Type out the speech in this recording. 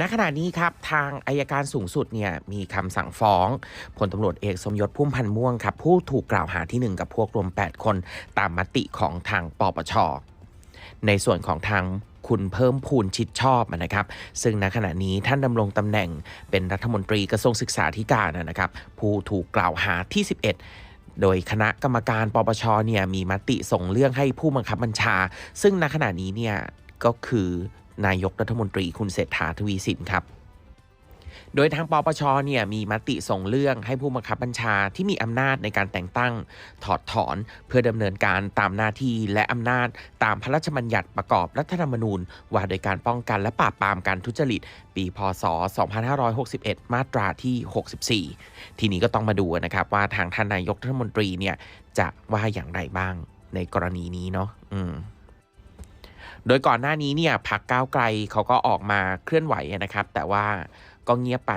ณขณะนี้ครับทางอายการสูงสุดเนี่ยมีคำสั่งฟ้องพลตำรวจเอกสมยศพุ่มพันธ์ม่วงครับผู้ถูกกล่าวหาที่ 1 กับพวกรวม 8 คนตามมติของทางปปช ในส่วนของทางคุณเพิ่มพูนชิดชอบนะครับ ซึ่งณขณะนี้ท่านดำรงตำแหน่งเป็นรัฐมนตรีกระทรวงศึกษาธิการนะครับ ผู้ถูกกล่าวหาที่ 11โดยคณะกรรมการปปชเนี่ยมีมติส่งเรื่องให้ผู้บังคับบัญชา ซึ่งณขณะนี้เนี่ยก็คือ นายกรัฐมนตรีคุณเศรษฐาทวีสินครับ โดยทางปปชเนี่ยมีมติส่งเรื่องให้ผู้บังคับบัญชาที่มีอำนาจในการแต่งตั้ง ถอดถอนเพื่อดำเนินการตามหน้าที่และอำนาจตามพระราชบัญญัติประกอบรัฐธรรมนูญ ว่าโดยการป้องกันและปราบปรามการทุจริต ปีพศ 2561 มาตราที่ 64 ทีนี้ก็ต้องมาดูนะครับว่าทางท่านนายกรัฐมนตรีเนี่ยจะว่าอย่างไรบ้างในกรณีนี้เนาะอืม โดยก่อนหน้านี้เนี่ยพักก้าวไกลเขาก็ออกมาเคลื่อนไหวนะครับ แต่ว่าก็เงียบไป